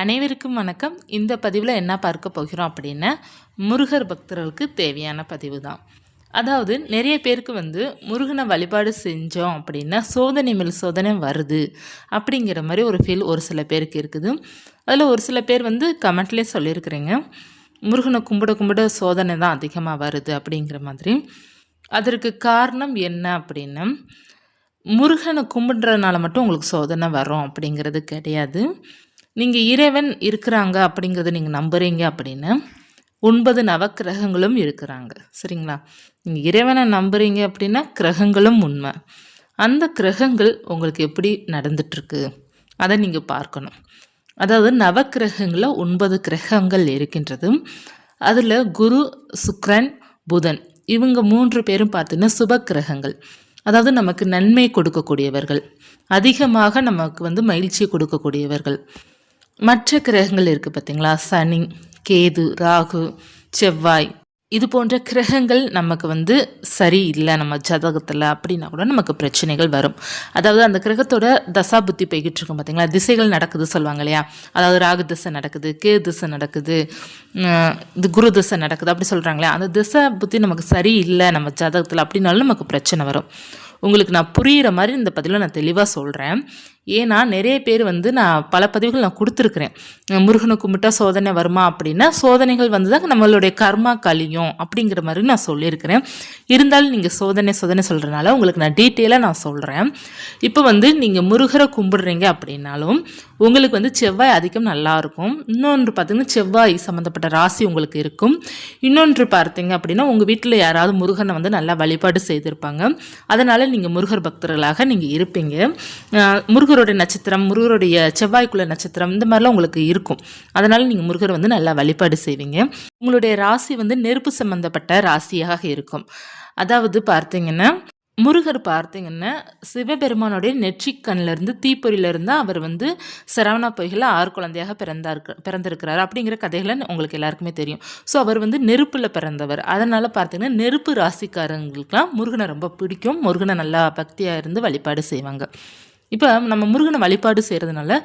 அனைவருக்கும் வணக்கம். இந்த பதிவில் என்ன பார்க்க போகிறோம் அப்படின்னா முருகர் பக்தர்களுக்கு தேவையான பதிவு தான் அதாவது நிறைய பேருக்கு வந்து முருகனை வழிபாடு செஞ்சோம் அப்படின்னா சோதனை மேல் சோதனை வருது அப்படிங்கிற மாதிரி ஒரு ஃபீல் ஒரு சில பேருக்கு இருக்குது. அதில் ஒரு சில பேர் வந்து கமெண்ட்லேயே சொல்லியிருக்கிறீங்க. முருகனை கும்பிட கும்பிட சோதனை தான் அதிகமாக வருது அப்படிங்கிற மாதிரி. அதற்கு காரணம் என்ன அப்படின்னா முருகனை கும்பிடுறதுனால மட்டும் உங்களுக்கு சோதனை வரும் அப்படிங்கிறது கிடையாது. நீங்கள் இறைவன் இருக்கிறாங்க அப்படிங்கிறத நீங்கள் நம்புறீங்க அப்படின்னு ஒன்பது நவக்கிரகங்களும் இருக்கிறாங்க. சரிங்களா? நீங்கள் இறைவனை நம்புறீங்க அப்படின்னா கிரகங்களும் உண்மை. அந்த கிரகங்கள் உங்களுக்கு எப்படி நடந்துட்டுருக்கு? அதை நீங்கள் பார்க்கணும். அதாவது நவக்கிரகங்களில் ஒன்பது கிரகங்கள் இருக்கின்றது. அதில் குரு சுக்ரன் புதன் இவங்க மூன்று பேரும் பார்த்தீங்கன்னா சுப கிரகங்கள் அதாவது நமக்கு நன்மை கொடுக்கக்கூடியவர்கள். அதிகமாக நமக்கு வந்து மகிழ்ச்சி கொடுக்கக்கூடியவர்கள். மற்ற கிரகங்கள் இருக்குது பார்த்தீங்களா? சனி கேது ராகு செவ்வாய். இது போன்ற கிரகங்கள் நமக்கு வந்து சரி இல்லை நம்ம ஜதகத்தில் அப்படின்னா கூட நமக்கு பிரச்சனைகள் வரும். அதாவது அந்த கிரகத்தோட தசா புத்தி போய்கிட்டு இருக்கும் பார்த்தீங்களா? திசைகள் நடக்குது சொல்லுவாங்க இல்லையா? அதாவது ராகு திசை நடக்குது கே திசை நடக்குது இது குரு திசை நடக்குது அப்படி சொல்கிறாங்களே அந்த திசை புத்தி நமக்கு சரி இல்லை நம்ம ஜதகத்தில் அப்படின்னாலும் நமக்கு பிரச்சனை வரும். உங்களுக்கு நான் புரிகிற மாதிரி இந்த பதிவில் நான் தெளிவாக சொல்கிறேன் ஏன்னா நிறைய பேர் வந்து நான் பல பதிவுகள் நான் கொடுத்துருக்குறேன். முருகனை கும்பிட்டா சோதனை வருமா அப்படின்னா சோதனைகள் வந்து தான் நம்மளுடைய கர்மா கழியும் அப்படிங்கிற மாதிரி நான் சொல்லியிருக்கிறேன். இருந்தாலும் நீங்கள் சோதனை சோதனை சொல்கிறனால உங்களுக்கு நான் டீட்டெயிலாக நான் சொல்கிறேன் இப்போ வந்து நீங்கள் முருகரை கும்பிடுறீங்க அப்படின்னாலும் உங்களுக்கு வந்து செவ்வாய் அதிகம் நல்லாயிருக்கும் இன்னொன்று பார்த்தீங்கன்னா செவ்வாய் சம்மந்தப்பட்ட ராசி உங்களுக்கு இருக்கும். இன்னொன்று பார்த்தீங்க அப்படின்னா உங்கள் வீட்டில் யாராவது முருகனை வந்து நல்லா வழிபாடு செய்திருப்பாங்க. அதனால் நீங்கள் முருகர் பக்தர்களாக நீங்கள் இருப்பீங்க. முருகர் முருகருடைய நட்சத்திரம் முருகருடைய செவ்வாய்க்குள்ள நட்சத்திரம் இந்த மாதிரிலாம் உங்களுக்கு இருக்கும். அதனால் நீங்கள் முருகர் வந்து நல்லா வழிபாடு செய்வீங்க. உங்களுடைய ராசி வந்து நெருப்பு சம்பந்தப்பட்ட ராசியாக இருக்கும். அதாவது பார்த்தீங்கன்னா முருகர் பார்த்தீங்கன்னா சிவபெருமானுடைய நெற்றிக்கண்ணிலேருந்து தீப்பொறியிலிருந்து அவர் வந்து சரவணா பொய்களில் ஆறு குழந்தையாக பிறந்தார் பிறந்திருக்கிறார் அப்படிங்கிற கதைகளை உங்களுக்கு எல்லாருக்குமே தெரியும். ஸோ அவர் வந்து நெருப்பில் பிறந்தவர். அதனால் பார்த்தீங்கன்னா நெருப்பு ராசிக்காரங்களுக்கெல்லாம் முருகனை ரொம்ப பிடிக்கும். முருகனை நல்லா பக்தியாக இருந்து வழிபாடு செய்வாங்க. இப்போ நம்ம முருகனை வழிபாடு செய்கிறதுனால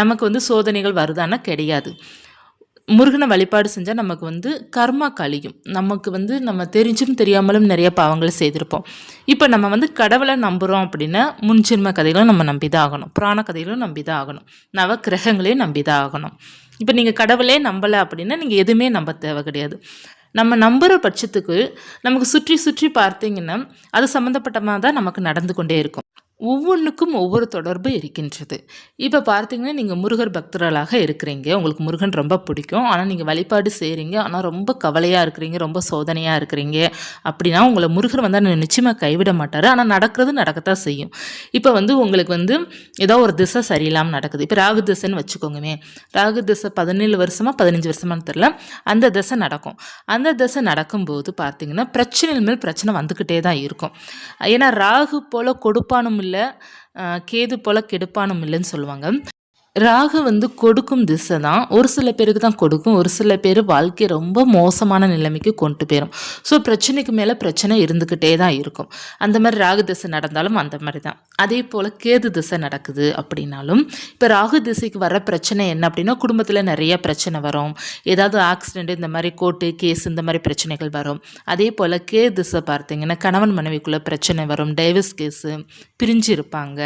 நமக்கு வந்து சோதனைகள் வருதானா கிடையாது. முருகனை வழிபாடு செஞ்சால் நமக்கு வந்து கர்மா கழியும். நமக்கு வந்து நம்ம தெரிஞ்சும் தெரியாமலும் நிறைய பாவங்களை செய்திருப்போம். இப்போ நம்ம வந்து கடவுளை நம்புகிறோம் அப்படின்னா முன்ஜென்ம கதைகளும் நம்ம நம்பி தான் ஆகணும் புராண கதைகளும் நம்பி தான் ஆகணும் நவ கிரகங்களையும் நம்பி தான் ஆகணும் இப்போ நீங்கள் கடவுளே நம்பலை அப்படின்னா நீங்கள் எதுவுமே நம்ப தேவை கிடையாது. நம்ம நம்புகிற பட்சத்துக்கு நமக்கு சுற்றி சுற்றி பார்த்தீங்கன்னா அது சம்மந்தப்பட்டமாக தான் நமக்கு நடந்து கொண்டே இருக்கும். ஒவ்வொன்றுக்கும் ஒவ்வொரு தொடர்பு இருக்கின்றது. இப்போ பார்த்தீங்கன்னா நீங்கள் முருகர் பக்தர்களாக இருக்கிறீங்க. உங்களுக்கு முருகன் ரொம்ப பிடிக்கும். ஆனால் நீங்கள் வழிபாடு செய்கிறீங்க ஆனால் ரொம்ப கவலையாக இருக்கிறீங்க. ரொம்ப சோதனையாக இருக்கிறீங்க. அப்படின்னா உங்களை முருகர் வந்து நிச்சயமாக கைவிட மாட்டார். ஆனால் நடக்கிறது நடக்கத்தான் செய்யும். இப்போ வந்து உங்களுக்கு வந்து ஏதோ ஒரு திசை சரியில்லாமல் நடக்குது. இப்போ ராகு திசைன்னு வச்சுக்கோங்கமே. ராகு திசை பதினேழு வருஷமாக பதினஞ்சு வருஷமானு தெரில அந்த திசை நடக்கும். அந்த திசை நடக்கும்போது பார்த்தீங்கன்னா பிரச்சனை மேல் பிரச்சனை வந்துக்கிட்டே தான் இருக்கும். ஏன்னா ராகு போல் கொடுப்பானும் இல்லை கேது போல் கெடுப்பானும் இல்லைன்னு சொல்லுவாங்க. ராகு வந்து கொடுக்கும் திசை தான் ஒரு சில பேருக்கு தான் கொடுக்கும். ஒரு சில பேர் வாழ்க்கை ரொம்ப மோசமான நிலைமைக்கு கொண்டு போயிடும் ஸோ பிரச்சனைக்கு மேலே பிரச்சனை இருந்துக்கிட்டே தான் இருக்கும். அந்த மாதிரி ராகு திசை நடந்தாலும் அந்த மாதிரி தான். அதே போல் கேது திசை நடக்குது அப்படின்னாலும் இப்போ ராகு திசைக்கு வர பிரச்சனை என்ன அப்படின்னா குடும்பத்தில் நிறைய பிரச்சனை வரும். ஏதாவது ஆக்சிடெண்ட் இந்த மாதிரி கோர்ட்டு கேஸ் இந்த மாதிரி பிரச்சனைகள் வரும். அதே போல் கே திசை பார்த்தீங்கன்னா கணவன் மனைவிக்குள்ளே பிரச்சனை வரும். டைவர்ஸ் கேஸு பிரிஞ்சு இருப்பாங்க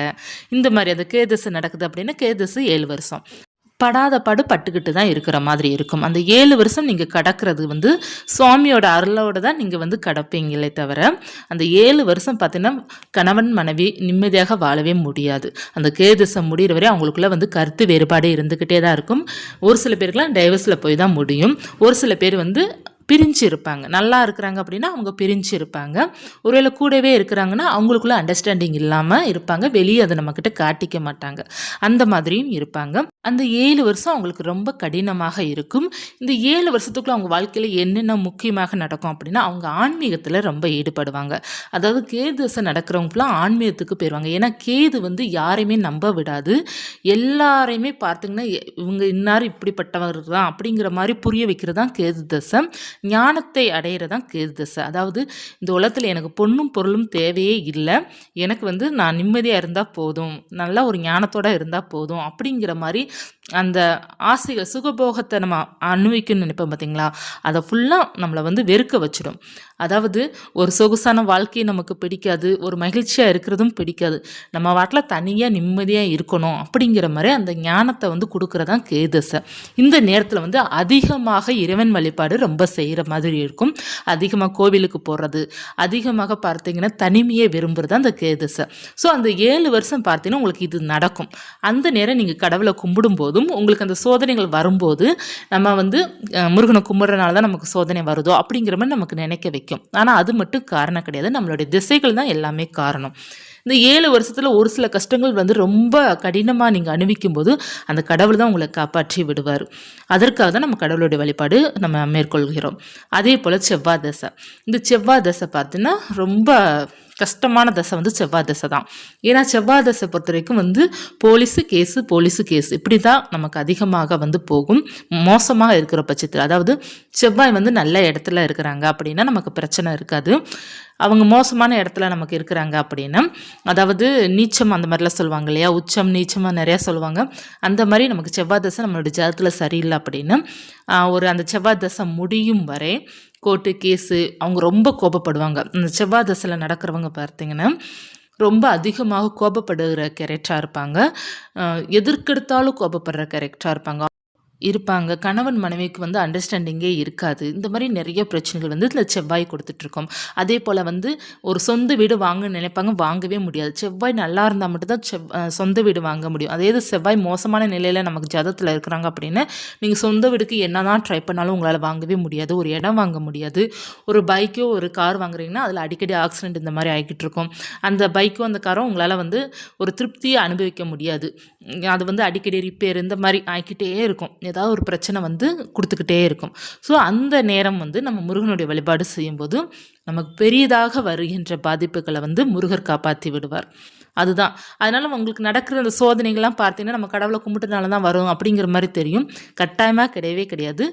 இந்த மாதிரி அந்த கே திசை நடக்குது அப்படின்னா கே திசை ஏழு வருஷம். படாத பாடு பட்டுக்கிட்டு தான் இருக்கிற மாதிரி இருக்கும். அந்த ஏழு வருஷம் நீங்கள் கடக்கிறது வந்து சுவாமியோட அருளோடு தான் நீங்கள் வந்து கடப்பீங்களே தவிர அந்த ஏழு வருஷம் பார்த்தீங்கன்னா கணவன் மனைவி நிம்மதியாக வாழவே முடியாது. அந்த கேதிசம் முடிகிற வரை அவங்களுக்குள்ள வந்து கருத்து வேறுபாடு இருந்துக்கிட்டே தான் இருக்கும். ஒரு சில பேருக்குலாம் டைவர்ஸில் போய் தான் முடியும். ஒரு சில பேர் வந்து பிரிஞ்சு இருப்பாங்க நல்லா இருக்கிறாங்க அப்படின்னா அவங்க பிரிஞ்சு இருப்பாங்க ஒருவேளை கூடவே இருக்கிறாங்கன்னா அவங்களுக்குள்ள அண்டர்ஸ்டாண்டிங் இல்லாமல் இருப்பாங்க. வெளியே அதை நம்மக்கிட்ட காட்டிக்க மாட்டாங்க. அந்த மாதிரியும் இருப்பாங்க. அந்த ஏழு வருஷம் அவங்களுக்கு ரொம்ப கடினமாக இருக்கும். இந்த ஏழு வருஷத்துக்குள்ள அவங்க வாழ்க்கையில் என்னென்ன முக்கியமாக நடக்கும் அப்படின்னா அவங்க ஆன்மீகத்தில் ரொம்ப ஈடுபடுவாங்க. அதாவது கேது தசை நடக்கிறவங்களாம் ஆன்மீகத்துக்கு போயிடுவாங்க ஏன்னா கேது வந்து யாரையுமே நம்ப விடாது. எல்லாரையுமே பார்த்திங்கன்னா இவங்க இன்னார் இப்படிப்பட்டவர் தான் அப்படிங்கிற மாதிரி புரிய வைக்கிறது தான் கேது தசை. ஞானத்தை அடையிறதான் கேது தசை அதாவது இந்த உலகத்தில் எனக்கு பொண்ணும் பொருளும் தேவையே இல்லை. எனக்கு வந்து நான் நிம்மதியாக இருந்தால் போதும். நல்லா ஒரு ஞானத்தோடு இருந்தால் போதும். அப்படிங்கிற மாதிரி அந்த ஆசைகள் சுகபோகத்தை நம்ம அனுபவிக்கணும்னு நினைப்போம் பார்த்தீங்களா அதை ஃபுல்லாக நம்மளை வந்து வெறுக்க வச்சிடும். அதாவது ஒரு சொகுசான வாழ்க்கையை நமக்கு பிடிக்காது. ஒரு மகிழ்ச்சியாக இருக்கிறதும் பிடிக்காது. நம்ம வாட்டில் தனியாக நிம்மதியாக இருக்கணும் அப்படிங்கிற மாதிரி அந்த ஞானத்தை வந்து கொடுக்குறதான் கேதசை இந்த நேரத்தில் வந்து அதிகமாக இறைவன் வழிபாடு ரொம்ப செய்கிற மாதிரி இருக்கும். அதிகமாக கோவிலுக்கு போகிறது அதிகமாக பார்த்தீங்கன்னா தனிமையை விரும்புகிறது அந்த கேதுசை. ஸோ அந்த ஏழு வருஷம் பார்த்தீங்கன்னா உங்களுக்கு இது நடக்கும். அந்த நேரம் நீங்கள் கடவுளை கும்பிடும்போதும் உங்களுக்கு அந்த சோதனைகள் வரும்போது நம்ம வந்து முருகனை கும்பிட்றனால தான் நமக்கு சோதனை வருதோ அப்படிங்கிற மாதிரி நமக்கு நினைக்க வைக்கும். ஆனால் அது மட்டும் காரணம் கிடையாது. நம்மளுடைய திசைகள் தான் எல்லாமே காரணம். இந்த ஏழு வருஷத்தில் ஒரு சில கஷ்டங்கள் வந்து ரொம்ப கடினமாக நீங்கள் அனுபவிக்கும் போது அந்த கடவுள் தான் உங்களை காப்பாற்றி விடுவார். அதற்காக தான் நம்ம கடவுளுடைய வழிபாடு நம்ம மேற்கொள்கிறோம். அதே போல் செவ்வாய் தசை. இந்த செவ்வாய் தசை பார்த்தீங்கன்னா ரொம்ப கஷ்டமான தசை வந்து செவ்வாய் தசை தான். ஏன்னா செவ்வாய் தசை பொறுத்த வரைக்கும் வந்து போலீஸு கேஸு போலீஸு கேஸ். இப்படி தான் நமக்கு அதிகமாக வந்து போகும். மோசமாக இருக்கிற பட்சத்தில். அதாவது செவ்வாய் வந்து நல்ல இடத்துல இருக்கிறாங்க அப்படின்னா நமக்கு பிரச்சனை இருக்காது. அவங்க மோசமான இடத்துல நமக்கு இருக்கிறாங்க அப்படின்னா அதாவது நீச்சம் அந்த மாதிரிலாம் சொல்லுவாங்க இல்லையா? உச்சம் நீச்சமாக நிறையா சொல்லுவாங்க. அந்த மாதிரி நமக்கு செவ்வாய் தசை நம்மளோட ஜாதத்தில் சரியில்லை அப்படின்னு ஒரு அந்த செவ்வாய் தசை முடியும் வரை கோர்ட்டு கேஸு அவங்க ரொம்ப கோபப்படுவாங்க. அந்த செவ்வாய் தசையில் நடக்கிறவங்க பார்த்தீங்கன்னா ரொம்ப அதிகமாக கோபப்படுகிற கேரக்டராக இருப்பாங்க. எதிர்க்கெடுத்தாலும் கோபப்படுற கேரக்டராக இருப்பாங்க. இருப்பாங்க. கணவன் மனைவிக்கு வந்து அண்டர்ஸ்டாண்டிங்கே இருக்காது. இந்த மாதிரி நிறைய பிரச்சனைகள் வந்து இதில் செவ்வாய் கொடுத்துட்ருக்கோம். அதே போல் வந்து ஒரு சொந்த வீடு வாங்க நினைப்பாங்க வாங்கவே முடியாது. செவ்வாய் நல்லா இருந்தால் மட்டும்தான் செவ் சொந்த வீடு வாங்க முடியும். அதே இது செவ்வாய் மோசமான நிலையில் நமக்கு ஜதத்தில் இருக்கிறாங்க அப்படின்னு நீங்கள் சொந்த வீடுக்கு என்ன தான் ட்ரை பண்ணாலும் உங்களால் வாங்கவே முடியாது. ஒரு இடம் வாங்க முடியாது. ஒரு பைக்கோ ஒரு கார் வாங்குறீங்கன்னா அதில் அடிக்கடி ஆக்சிடென்ட் இந்த மாதிரி ஆகிக்கிட்டு இருக்கும் அந்த பைக்கோ அந்த காரோ உங்களால் வந்து ஒரு திருப்தியை அனுபவிக்க முடியாது. அது வந்து அடிக்கடி ரிப்பேர் இந்த மாதிரி ஆகிக்கிட்டே இருக்கும். ஏதாவது ஒரு பிரச்சனை வந்து கொடுத்துக்கிட்டே இருக்கும். ஸோ அந்த நேரம் வந்து நம்ம முருகனுடைய வழிபாடு செய்யும்போது நமக்கு பெரியதாக வருகின்ற பாதிப்புகளை வந்து முருகர் காப்பாற்றி விடுவார். அதுதான். அதனால் உங்களுக்கு நடக்கிற அந்த சோதனைகள்லாம் பார்த்தீங்கன்னா நம்ம கடவுளை கும்பிட்டனால தான் வரும் அப்படிங்கிற மாதிரி தெரியும். கட்டாயமாக கிடையவே கிடையாது.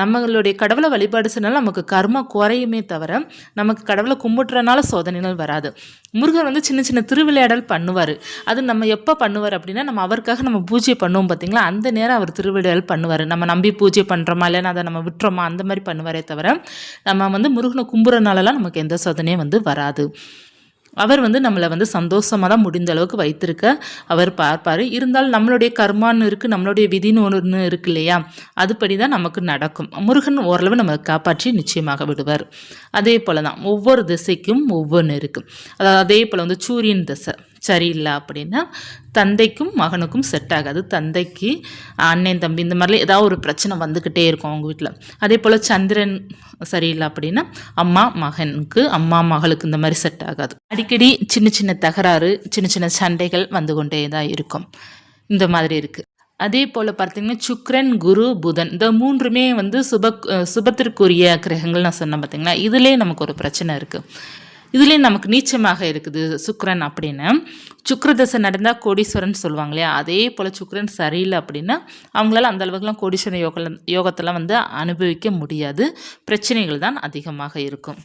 நம்மளுடைய கடவுளை வழிபாடு செய்யனால நமக்கு கர்மா குறையுமே தவிர நமக்கு கடவுளை கும்பிட்றனால சோதனைகள் வராது. முருகன் வந்து சின்ன சின்ன திருவிளையாடல் பண்ணுவார். அது நம்ம எப்போ பண்ணுவார் அப்படின்னா நம்ம அவருக்காக நம்ம பூஜை பண்ணுவோம் பார்த்தீங்களா? அந்த நேரம் அவர் திருவிளையாடல் பண்ணுவார். நம்ம நம்பி பூஜை பண்ணுறோமா இல்லைன்னா அதை நம்ம விட்டுறோமா அந்த மாதிரி பண்ணுவாரே தவிர நம்ம வந்து முருகனை கும்புறனாலலாம் நமக்கு எந்த சோதனையும் வந்து வராது. அவர் வந்து நம்மளை வந்து சந்தோஷமாக தான் முடிந்த அளவுக்கு வைத்திருக்க. அவர் பார்ப்பார். இருந்தாலும் நம்மளுடைய கர்மான்னு இருக்குது நம்மளுடைய விதின்னு ஒன்று இருக்கு இல்லையா? அதுபடி தான் நமக்கு நடக்கும். முருகன் ஓரளவு நம்மளை காப்பாற்றி நிச்சயமாக விடுவார். அதே போல் தான் ஒவ்வொரு திசைக்கும் ஒவ்வொன்று இருக்குது அதாவது அதே போல் வந்து சூரியன் திசை. சரியில்லை அப்படின்னா தந்தைக்கும் மகனுக்கும் செட் ஆகாது. தந்தைக்கு அண்ணன் தம்பி இந்த மாதிரிலாம் ஏதாவது ஒரு பிரச்சனை வந்துக்கிட்டே இருக்கும் அவங்க வீட்டில் அதே போல் சந்திரன் சரியில்லை அப்படின்னா அம்மா மகனுக்கு அம்மா மகளுக்கு இந்த மாதிரி செட் ஆகாது. அடிக்கடி சின்ன சின்ன தகராறு சின்ன சின்ன சண்டைகள் வந்து கொண்டே தான் இருக்கும். இந்த மாதிரி இருக்குது அதே போல் பார்த்திங்கன்னா சுக்ரன் குரு புதன் இந்த மூன்றுமே வந்து சுப சுபத்திற்குரிய கிரகங்கள் நான் சொன்னேன் பார்த்திங்களா? இதுலேயே நமக்கு ஒரு பிரச்சனை இருக்குது இதுலேயும் நமக்கு நீச்சமாக இருக்குது சுக்ரன் அப்படின்னு. சுக்கரதசை நடந்தால் கோடீஸ்வரன் சொல்லுவாங்க இல்லையா? அதே போல் சுக்ரன் சரியில்லை அப்படின்னா அவங்களால அந்த அளவுக்குலாம் கோடீஸ்வரன் யோக யோகத்தெல்லாம் வந்து அனுபவிக்க முடியாது. பிரச்சனைகள் தான் அதிகமாக இருக்கும்.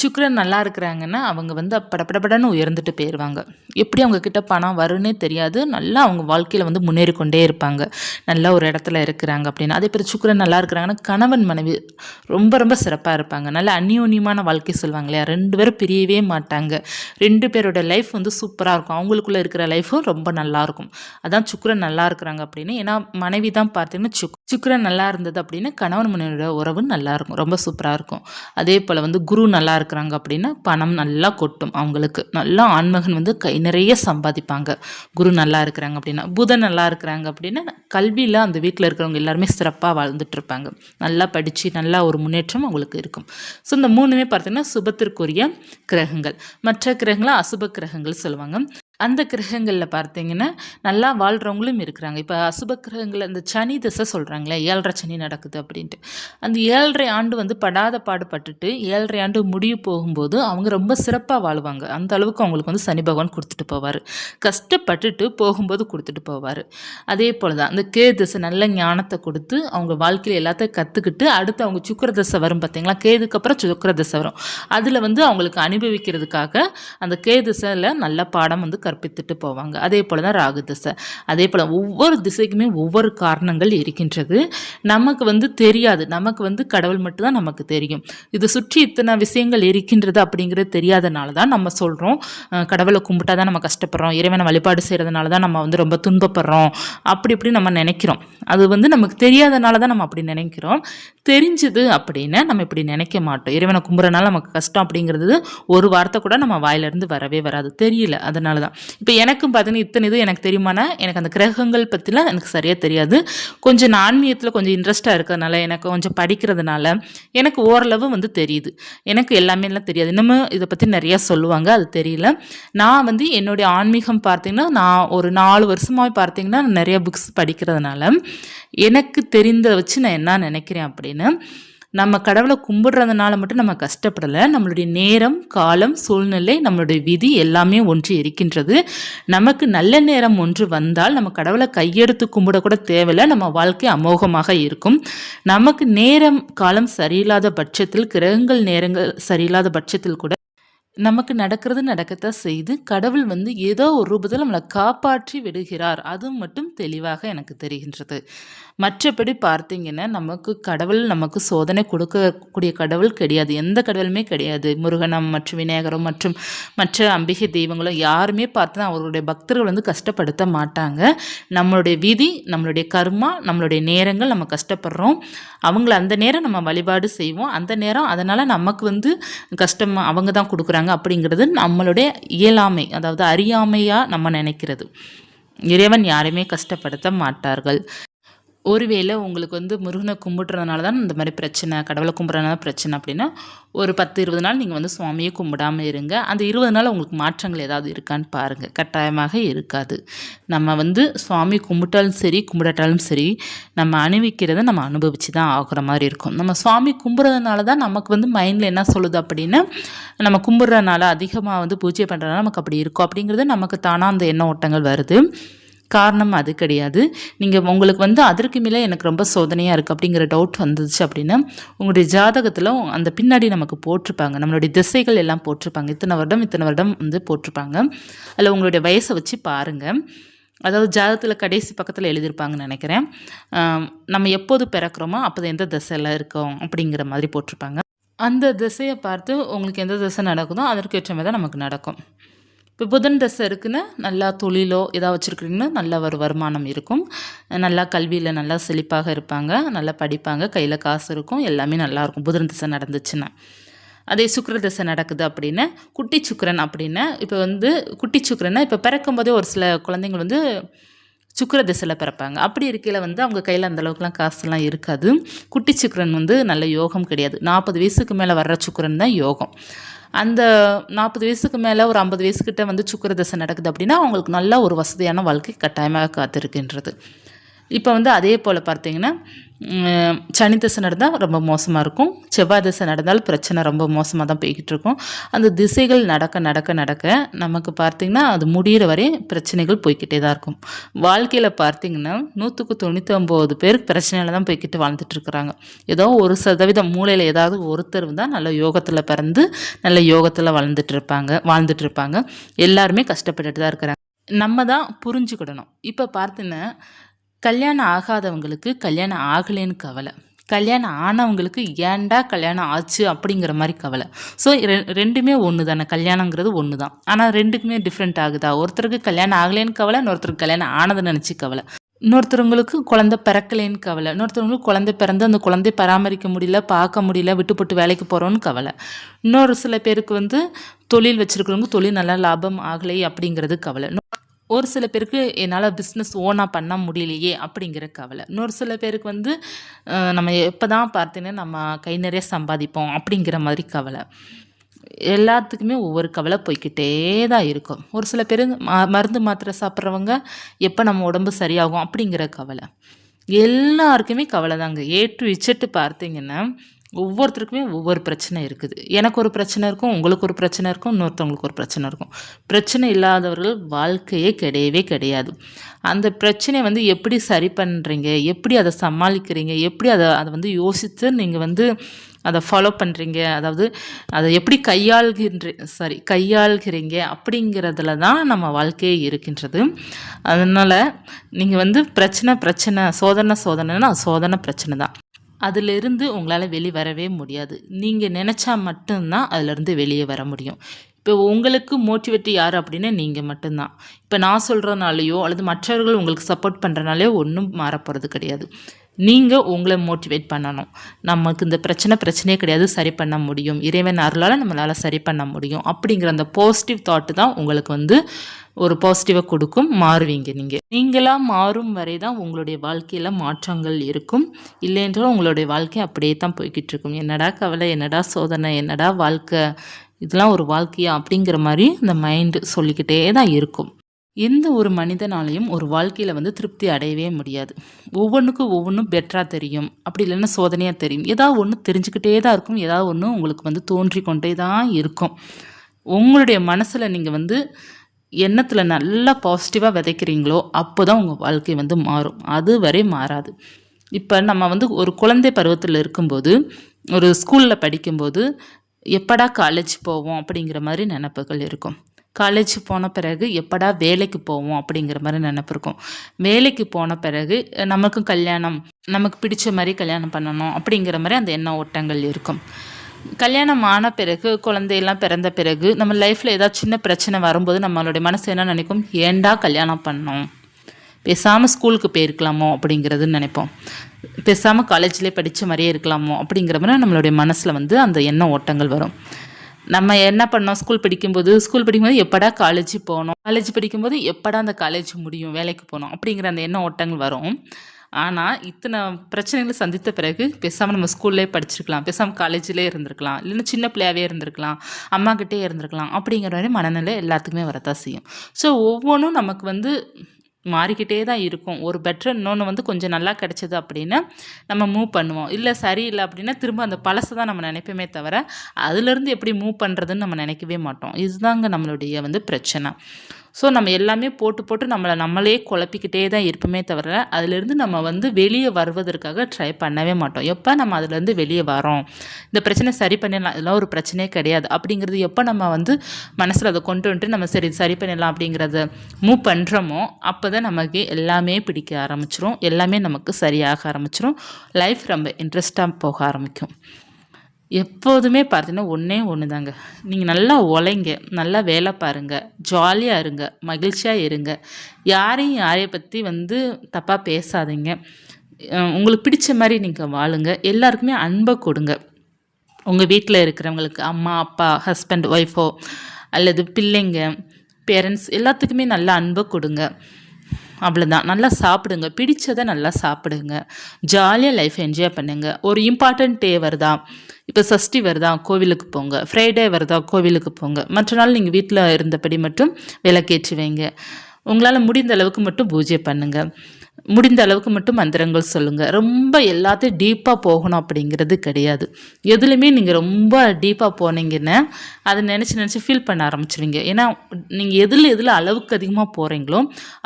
சுக்ரன் நல்லா இருக்கிறாங்கன்னா அவங்க வந்து படப்படப்படன்னு உயர்ந்துட்டு போயிடுவாங்க எப்படி அவங்கக்கிட்ட பணம் வரும்னே தெரியாது. நல்லா அவங்க வாழ்க்கையில் வந்து முன்னேறி கொண்டே இருப்பாங்க. நல்லா ஒரு இடத்துல இருக்கிறாங்க அப்படின்னு. அதே பேர் சுக்ரன் நல்லா இருக்கிறாங்கன்னா கணவன் மனைவி ரொம்ப ரொம்ப சிறப்பாக இருப்பாங்க. நல்ல அந்யோன்யமான வாழ்க்கை சொல்லுவாங்க இல்லையா? ரெண்டு பேரும் பிரியவே மாட்டாங்க. ரெண்டு பேரோட லைஃப் வந்து சூப்பராக இருக்கும். அவங்களுக்குள்ளே இருக்கிற லைஃப்பும் ரொம்ப நல்லாயிருக்கும் அதான் சுக்ரன் நல்லா இருக்கிறாங்க அப்படின்னு. ஏன்னா மனைவி தான் பார்த்தீங்கன்னா சுக் சுக்ரன் நல்லா இருந்தது அப்படின்னா கணவன் மனைவியோட உறவு நல்லாயிருக்கும் ரொம்ப சூப்பராக இருக்கும். அதே போல் வந்து குரு நல்லா இருக்கிறாங்க அப்படின்னா பணம் நல்லா கொட்டும் அவங்களுக்கு. நல்லா ஆண்மகன் வந்து கை நிறைய சம்பாதிப்பாங்க. குரு நல்லா இருக்கிறாங்க அப்படின்னா புதன் நல்லா இருக்கிறாங்க அப்படின்னா கல்வியில் அந்த வீட்டில் இருக்கிறவங்க எல்லாருமே சிறப்பாக வாழ்ந்துட்டு இருப்பாங்க நல்லா படித்து நல்லா ஒரு முன்னேற்றம் அவங்களுக்கு இருக்கும். ஸோ இந்த மூணுமே பார்த்தீங்கன்னா சுபத்திற்குரிய கிரகங்கள். மற்ற கிரகங்களை அசுப கிரகங்கள் சொல்லுவாங்க. அந்த கிரகங்களில் பார்த்தீங்கன்னா நல்லா வாழ்கிறவங்களும் இருக்கிறாங்க. இப்போ அசுப கிரகங்கள் அந்த சனி திசை சொல்கிறாங்களே ஏழரை சனி நடக்குது அப்படின்ட்டு. அந்த ஏழரை ஆண்டு வந்து படாத பாடுபட்டுட்டு ஏழரை ஆண்டு முடிவு போகும்போது அவங்க ரொம்ப சிறப்பாக வாழ்வாங்க. அந்த அளவுக்கு அவங்களுக்கு வந்து சனி பகவான் கொடுத்துட்டு போவார். கஷ்டப்பட்டுட்டு போகும்போது கொடுத்துட்டு போவார். அதே போல் தான் அந்த கே திசை நல்ல ஞானத்தை கொடுத்து அவங்க வாழ்க்கையில் எல்லாத்தையும் கற்றுக்கிட்டு அடுத்து அவங்க சுக்கர திசை வரும் பார்த்தீங்களா கேதுக்கு அப்புறம் சுக்கர திசை வரும். அதில் வந்து அவங்களுக்கு அனுபவிக்கிறதுக்காக அந்த கே திசையில் நல்ல பாடம் வந்து கற்பித்துட்டு போவாங்க. அதே போல் தான் ராகு திசை. அதே போல் ஒவ்வொரு திசைக்குமே ஒவ்வொரு காரணங்கள் இருக்கின்றது. நமக்கு வந்து தெரியாது. நமக்கு வந்து கடவுள் மட்டும்தான் நமக்கு தெரியும். இது சுற்றி இத்தனை விஷயங்கள் இருக்கின்றது அப்படிங்கிறது தெரியாதனால தான் நம்ம சொல்கிறோம் கடவுளை கும்பிட்டா தான் நம்ம கஷ்டப்படுறோம். இறைவனை வழிபாடு செய்கிறதுனால தான் நம்ம வந்து ரொம்ப துன்பப்படுறோம். அப்படி இப்படி நம்ம நினைக்கிறோம். அது வந்து நமக்கு தெரியாதனால தான் நம்ம அப்படி நினைக்கிறோம். தெரிஞ்சுது அப்படின்னு நம்ம இப்படி நினைக்க மாட்டோம். இறைவனை கும்புறனால நமக்கு கஷ்டம் அப்படிங்கிறது ஒரு வார்த்தை கூட நம்ம வாயிலிருந்து வரவே வராது. தெரியல. அதனால தான் இப்போ எனக்கும் பார்த்தீங்கன்னா இத்தனை இது எனக்கு தெரியுமானா எனக்கு அந்த கிரகங்கள் பற்றிலாம் எனக்கு சரியாக தெரியாது. கொஞ்சம் நான் ஆன்மீகத்தில் கொஞ்சம் இன்ட்ரெஸ்ட்டாக இருக்கிறதுனால எனக்கு கொஞ்சம் படிக்கிறதுனால எனக்கு ஓரளவு வந்து தெரியுது. எனக்கு எல்லாமே எல்லாம் தெரியாது. இன்னமும் இதை பற்றி நிறையா சொல்லுவாங்க அது தெரியல. நான் வந்து என்னுடைய ஆன்மீகம் பார்த்தீங்கன்னா நான் ஒரு நாலு வருஷமாக பார்த்தீங்கன்னா நிறைய புக்ஸ் படிக்கிறதுனால எனக்கு தெரிந்த வச்சு நான் என்ன நினைக்கிறேன் அப்படின்னு நம்ம கடவுளை கும்பிடுறதுனால மட்டும் நம்ம கஷ்டப்படலை. நம்மளுடைய நேரம் காலம் சூழ்நிலை நம்மளுடைய விதி எல்லாமே ஒன்று இருக்கின்றது. நமக்கு நல்ல நேரம் ஒன்று வந்தால் நம்ம கடவுளை கையெடுத்து கும்பிட கூட தேவையில்லை. நம்ம வாழ்க்கை அமோகமாக இருக்கும். நமக்கு நேரம் காலம் சரியில்லாத பட்சத்தில் கிரகங்கள் நேரங்கள் சரியில்லாத பட்சத்தில் கூட நமக்கு நடக்கிறது நடக்கத்தான் செய்து கடவுள் வந்து ஏதோ ஒரு ரூபத்தில் நம்மளை காப்பாற்றி விடுகிறார். அது மட்டும் தெளிவாக எனக்கு தெரிகின்றது. மற்றபடி பார்த்தீங்கன்னா நமக்கு கடவுள் நமக்கு சோதனை கொடுக்கக்கூடிய கடவுள் கிடையாது. எந்த கடவுளுமே கிடையாது. முருகனம் மற்றும் விநாயகரம் மற்றும் மற்ற அம்பிகை தெய்வங்களும் யாருமே பார்த்து அவர்களுடைய பக்தர்கள் வந்து கஷ்டப்படுத்த மாட்டாங்க. நம்மளுடைய விதி நம்மளுடைய கர்மா நம்மளுடைய நேரங்கள் நம்ம கஷ்டப்படுறோம். அவங்கள அந்த நேரம் நம்ம வழிபாடு செய்வோம். அந்த நேரம் அதனால் நமக்கு வந்து கஷ்டம் அவங்க தான் கொடுக்குறாங்க அப்படிங்கிறது நம்மளுடைய இயலாமை அதாவது அறியாமையாக நம்ம நினைக்கிறது. இறைவன் யாரையுமே கஷ்டப்படுத்த மாட்டார்கள். ஒருவேளை உங்களுக்கு வந்து முருகனை கும்பிட்றதுனால தான் இந்த மாதிரி பிரச்சனை கடவுளை கும்பிட்றதுனால பிரச்சனை அப்படின்னா ஒரு பத்து இருபது நாள் நீங்கள் வந்து சுவாமியை கும்பிடாமல் இருங்க. அந்த இருபது நாள் உங்களுக்கு மாற்றங்கள் ஏதாவது இருக்கான்னு பாருங்கள் கட்டாயமாக இருக்காது. நம்ம வந்து சுவாமி கும்பிட்டாலும் சரி கும்பிடாட்டாலும் சரி நம்ம அணிவிக்கிறத நம்ம அனுபவித்து தான் ஆகுற மாதிரி இருக்கும். நம்ம சுவாமி கும்பிட்றதுனால தான் நமக்கு வந்து மைண்டில் என்ன சொல்லுது அப்படின்னா நம்ம கும்பிட்றதுனால அதிகமாக வந்து பூஜை பண்ணுறதுனால நமக்கு அப்படி இருக்கும். அப்படிங்கிறது நமக்கு தானாக அந்த எண்ண ஓட்டங்கள் வருது. காரணம் அது கிடையாது. நீங்கள் உங்களுக்கு வந்து அதற்கு மேலே எனக்கு ரொம்ப சோதனையாக இருக்குது அப்படிங்கிற டவுட் வந்துச்சு அப்படின்னா உங்களுடைய ஜாதகத்தில் அந்த பின்னாடி நமக்கு போட்டிருப்பாங்க. நம்மளுடைய திசைகள் எல்லாம் போட்டிருப்பாங்க. இத்தனை வருடம் இத்தனை வருடம் வந்து போட்டிருப்பாங்க. அதில் உங்களுடைய வயசை வச்சு பாருங்கள் அதாவது ஜாதகத்தில் கடைசி பக்கத்தில் எழுதியிருப்பாங்கன்னு நினைக்கிறேன். நம்ம எப்போது பிறக்கிறோமோ அப்போ எந்த திசையில் இருக்கோம் அப்படிங்கிற மாதிரி போட்டிருப்பாங்க. அந்த திசையை பார்த்து உங்களுக்கு எந்த திசை நடக்குதோ அதற்கு ஏற்ற மாதிரி தான் நமக்கு நடக்கும். இப்போ புதன் தசை இருக்குன்னா நல்லா தொழிலோ ஏதாவது வச்சுருக்குறீங்கன்னா நல்ல ஒரு வருமானம் இருக்கும். நல்லா கல்வியில் நல்லா செழிப்பாக இருப்பாங்க நல்லா படிப்பாங்க கையில் காசு இருக்கும் எல்லாமே நல்லாயிருக்கும் புதன் தசை நடந்துச்சுன்னா. அதே சுக்கர தசை நடக்குது அப்படின்னா குட்டி சுக்கரன் அப்படின்னா இப்போ வந்து குட்டி சுக்கரன்னா இப்போ பிறக்கும் போதே ஒரு சில குழந்தைங்கள் வந்து சுக்கர திசையில் பிறப்பாங்க. அப்படி இருக்கையில் வந்து அவங்க கையில் அந்தளவுக்குலாம் காசுலாம் இருக்காது. குட்டி சுக்கரன் வந்து நல்ல யோகம் கிடையாது. நாற்பது வயசுக்கு மேலே வர்ற சுக்கரன் தான் யோகம். அந்த நாற்பது வயசுக்கு மேலே ஒரு ஐம்பது வயசுக்கிட்ட வந்து சுக்கர தசை நடக்குது அப்படின்னா அவங்களுக்கு நல்ல ஒரு வசதியான வாழ்க்கை கட்டாயமாக காத்திருக்கின்றது. இப்போ வந்து அதே போல் பார்த்தீங்கன்னா சனி தசை நடந்தால் ரொம்ப மோசமாக இருக்கும். செவ்வாய் தசை நடந்தால் பிரச்சனை ரொம்ப மோசமாக தான் போய்கிட்டு இருக்கும். அந்த திசைகள் நடக்க நடக்க நடக்க நமக்கு பார்த்திங்கன்னா அது முடிகிற வரை பிரச்சனைகள் போய்கிட்டே தான் இருக்கும். வாழ்க்கையில் பார்த்திங்கன்னா நூற்றுக்கு தொண்ணூற்றி பேருக்கு பேர் பிரச்சனையில் தான் போய்கிட்டு வாழ்ந்துட்டுருக்குறாங்க ஏதோ ஒரு சதவீதம் மூளையில் ஏதாவது ஒருத்தர் தான் நல்ல யோகத்தில் பிறந்து நல்ல யோகத்தில் வாழ்ந்துட்டுருப்பாங்க இருப்பாங்க வாழ்ந்துட்டு இருப்பாங்க. எல்லாருமே கஷ்டப்பட்டுட்டு தான் இருக்கிறாங்க. நம்ம தான் புரிஞ்சுக்கிடணும். இப்போ பார்த்தீங்கன்னா கல்யாணம் ஆகாதவங்களுக்கு கல்யாணம் ஆகலேன்னு கவலை. கல்யாணம் ஆனவங்களுக்கு ஏன்டா கல்யாணம் ஆச்சு அப்படிங்கிற மாதிரி கவலை. ஸோ ரெ ரெண்டுமே ஒன்று தானே கல்யாணங்கிறது ஒன்று தான் ஆனால் ரெண்டுக்குமே டிஃப்ரெண்ட் ஆகுதா? ஒருத்தருக்கு கல்யாணம் ஆகலேன்னு கவலை இன்னொருத்தருக்கு கல்யாணம் ஆனதை நினச்சி கவலை. இன்னொருத்தவங்களுக்கு குழந்த பிறக்கலேன்னு கவலை. இன்னொருத்தவங்களுக்கு குழந்தை பிறந்து அந்த குழந்தைய பராமரிக்க முடியல பார்க்க முடியல விட்டு போட்டு வேலைக்கு போகிறோன்னு கவலை. இன்னொரு சில பேருக்கு வந்து தொழில் வச்சுருக்கிறவங்க தொழில் நல்லா லாபம் ஆகலை அப்படிங்கிறது கவலை. ஒரு சில பேருக்கு என்னால் பிஸ்னஸ் ஓனாக பண்ண முடியலையே அப்படிங்கிற கவலை. இன்னொரு சில பேருக்கு வந்து நம்ம எப்போ தான் பார்த்தீங்கன்னா நம்ம கை நிறைய சம்பாதிப்போம் அப்படிங்கிற மாதிரி கவலை. எல்லாத்துக்குமே ஒவ்வொரு கவலை போய்க்கிட்டே தான் இருக்கும். ஒரு சில பேர் ம மருந்து மாத்திரை சாப்பிட்றவங்க எப்போ நம்ம உடம்பு சரியாகும் அப்படிங்கிற கவலை. எல்லாருக்குமே கவலை தாங்க ஏ டு இச்சட்டு பார்த்தீங்கன்னா ஒவ்வொருத்தருக்குமே ஒவ்வொரு பிரச்சனை இருக்குது. எனக்கு ஒரு பிரச்சனை இருக்கும் உங்களுக்கு ஒரு பிரச்சனை இருக்கும் இன்னொருத்தவங்களுக்கு ஒரு பிரச்சனை இருக்கும். பிரச்சனை இல்லாதவர்கள் வாழ்க்கையே கிடையவே கிடையாது. அந்த பிரச்சனையை வந்து எப்படி சரி பண்ணுறீங்க எப்படி அதை சமாளிக்கிறீங்க? எப்படி அதை அதை வந்து யோசித்து நீங்கள் வந்து அதை ஃபாலோ பண்ணுறீங்க அதாவது அதை எப்படி கையாள்கின்ற சாரி கையாள்கிறீங்க? அப்படிங்கிறதுல தான் நம்ம வாழ்க்கையே இருக்கின்றது. அதனால் நீங்கள் வந்து பிரச்சனை பிரச்சனை சோதனை சோதனைன்னா சோதனை பிரச்சனை தான். அதிலிருந்து உங்களால் வெளி வரவே முடியாது. நீங்கள் நினச்சா மட்டும்தான் அதிலிருந்து வெளியே வர முடியும். இப்போ உங்களுக்கு மோட்டிவேட் யார் அப்படின்னா நீங்கள் மட்டும்தான். இப்போ நான் சொல்கிறனாலையோ அல்லது மற்றவர்கள் உங்களுக்கு சப்போர்ட் பண்ணுறனாலையோ ஒன்றும் மாறப்போகிறது கிடையாது. நீங்கள் உங்களை மோட்டிவேட் பண்ணணும். நமக்கு இந்த பிரச்சனை பிரச்சனையே கிடையாது சரி பண்ண முடியும். இறைவன் அருளால் நம்மளால் சரி பண்ண முடியும். அப்படிங்கிற அந்த பாசிட்டிவ் தாட்டு தான் உங்களுக்கு வந்து ஒரு பாசிட்டிவை கொடுக்கும். மாறுவீங்க நீங்கள் நீங்களாக மாறும் வரை தான் உங்களுடைய வாழ்க்கையில் மாற்றங்கள் இருக்கும். இல்லை என்றாலும் உங்களுடைய வாழ்க்கை அப்படியே தான் போய்கிட்டு இருக்கும். என்னடா கவலை என்னடா சோதனை என்னடா வாழ்க்கை? இதெல்லாம் ஒரு வாழ்க்கையா? அப்படிங்கிற மாதிரி இந்த மைண்டு சொல்லிக்கிட்டே தான் இருக்கும். எந்த ஒரு மனிதனாலையும் ஒரு வாழ்க்கையில் வந்து திருப்தி அடையவே முடியாது. ஒவ்வொன்றுக்கும் ஒவ்வொன்றும் பெட்டராக தெரியும். அப்படி இல்லைன்னா சோதனையாக தெரியும். ஏதாவது ஒன்று தெரிஞ்சுக்கிட்டே தான் இருக்கும். ஏதாவது ஒன்று உங்களுக்கு வந்து தோன்றி கொண்டே தான் இருக்கும். உங்களுடைய மனசில் நீங்கள் வந்து எண்ணத்தில் நல்லா பாசிட்டிவாக விதைக்கிறீங்களோ அப்போ தான் உங்கள் வாழ்க்கை வந்து மாறும். அது வரை மாறாது. இப்போ நம்ம வந்து ஒரு குழந்தை பருவத்தில் இருக்கும்போது ஒரு ஸ்கூலில் படிக்கும்போது எப்படா காலேஜ் போவோம் அப்படிங்கிற மாதிரி நினப்புகள் இருக்கும். காலேஜ் போன பிறகு எப்படா வேலைக்கு போவோம் அப்படிங்கிற மாதிரி நினப்பிருக்கும் வேலைக்கு போன பிறகு நமக்கும் கல்யாணம் நமக்கு பிடிச்ச மாதிரி கல்யாணம் பண்ணணும் அப்படிங்கிற மாதிரி அந்த எண்ண ஓட்டங்கள் இருக்கும். கல்யாணம் ஆன பிறகு குழந்தையெல்லாம் பிறந்த பிறகு நம்ம லைஃப்பில் ஏதாவது சின்ன பிரச்சனை வரும்போது நம்மளுடைய மனசு என்ன நினைக்கும்? ஏண்டா கல்யாணம் பண்ணோம்? பேசாமல் ஸ்கூலுக்கு போயிருக்கலாமோ அப்படிங்கிறது நினைப்போம். பேசாமல் காலேஜ்லேயே படித்த மாதிரியே இருக்கலாமோ அப்படிங்கிற மாதிரி நம்மளுடைய மனசில் வந்து அந்த எண்ண ஓட்டங்கள் வரும். நம்ம என்ன பண்ணோம்? ஸ்கூல் படிக்கும்போது ஸ்கூல் படிக்கும்போது எப்படா காலேஜ் போகணும் காலேஜ் படிக்கும்போது எப்படா அந்த காலேஜ் முடியும்? வேலைக்கு போகணும் அப்படிங்கிற அந்த எண்ண ஓட்டங்கள் வரும். ஆனால் இத்தனை பிரச்சனைகளை சந்தித்த பிறகு பேசாமல் நம்ம ஸ்கூல்லேயே படிச்சிருக்கலாம். பேசாமல் காலேஜ்லேயே இருந்திருக்கலாம். இல்லைன்னா சின்ன பிள்ளையாவே இருந்திருக்கலாம். அம்மாக்கிட்டே இருந்திருக்கலாம். அப்படிங்கிற மாதிரி மனநிலை எல்லாத்துக்குமே வரதான் செய்யும். ஸோ ஒவ்வொன்றும் நமக்கு வந்து மாறிக்கிட்டே தான் இருக்கும். ஒரு பெட்டர் இன்னொன்று வந்து கொஞ்சம் நல்லா கிடச்சிது அப்படின்னா நம்ம மூவ் பண்ணுவோம். இல்லை சரியில்லை அப்படின்னா திரும்ப அந்த பழசை தான் நம்ம நினைப்போமே தவிர அதுலேருந்து எப்படி மூவ் பண்ணுறதுன்னு நம்ம நினைக்கவே மாட்டோம். இதுதாங்க நம்மளுடைய வந்து பிரச்சனை. ஸோ நம்ம எல்லாமே போட்டு போட்டு நம்மளை நம்மளே குழப்பிக்கிட்டே தான் இருப்போமே தவிர அதுலேருந்து நம்ம வந்து வெளியே வருவதற்காக ட்ரை பண்ணவே மாட்டோம். எப்போ நம்ம அதுலேருந்து வெளியே வரோம்? இந்த பிரச்சனை சரி பண்ணிடலாம் இதெல்லாம் ஒரு பிரச்சனையே கிடையாது. அப்படிங்கிறது எப்போ நம்ம வந்து மனசில் அதை கொண்டு வந்துட்டு நம்ம சரி சரி பண்ணிடலாம் அப்படிங்கிறத மூவ் பண்ணுறோமோ அப்போ தான் நமக்கு எல்லாமே பிடிக்க ஆரம்பிச்சிரும். எல்லாமே நமக்கு சரியாக ஆரம்பிச்சிரும். லைஃப் ரொம்ப இன்ட்ரெஸ்ட்டாக போக ஆரம்பிக்கும். எப்போதுமே பார்த்தீங்கன்னா ஒன்றே ஒன்று தாங்க நீங்கள் நல்லா உழைங்க நல்லா வேலை பாருங்கள் ஜாலியாக இருங்க மகிழ்ச்சியாக இருங்க. யாரையும் யாரையை பற்றி வந்து தப்பாக பேசாதீங்க. உங்களுக்கு பிடிச்ச மாதிரி நீங்கள் வாழுங்க. எல்லாருக்குமே அன்பை கொடுங்க. உங்கள் வீட்டில் இருக்கிறவங்களுக்கு அம்மா அப்பா ஹஸ்பண்ட் ஒய்ஃபோ அல்லது பிள்ளைங்க பேரண்ட்ஸ் எல்லாத்துக்குமே நல்லா அன்பை கொடுங்க. அவ்வளோதான் நல்லா சாப்பிடுங்க. பிடிச்சதை நல்லா சாப்பிடுங்க. ஜாலியாக லைஃப் என்ஜாய் பண்ணுங்கள் ஒரு இம்பார்ட்டண்ட் டே வருதா? இப்போ சஷ்டி வருதா? கோவிலுக்கு போங்க. ஃப்ரைடே வருதா? கோவிலுக்கு போங்க. மற்ற நாள் நீங்கள் வீட்டில் இருந்தபடி மட்டும் விளக்கேற்றி வைங்க. உங்களால் முடிந்த அளவுக்கு மட்டும் பூஜை பண்ணுங்கள் முடிந்த அளவுக்கு மட்டும் மந்திரங்கள் சொல்லுங்கள் ரொம்ப எல்லாத்தையும் டீப்பாக போகணும் அப்படிங்கிறது கிடையாது. எதுலேயுமே நீங்கள் ரொம்ப டீப்பாக போனீங்கன்னா அதை நினச்சி நினச்சி ஃபீல் பண்ண ஆரம்பிச்சிருவீங்க. ஏன்னா நீங்கள் எதில் எதில் அளவுக்கு அதிகமாக போகிறீங்களோ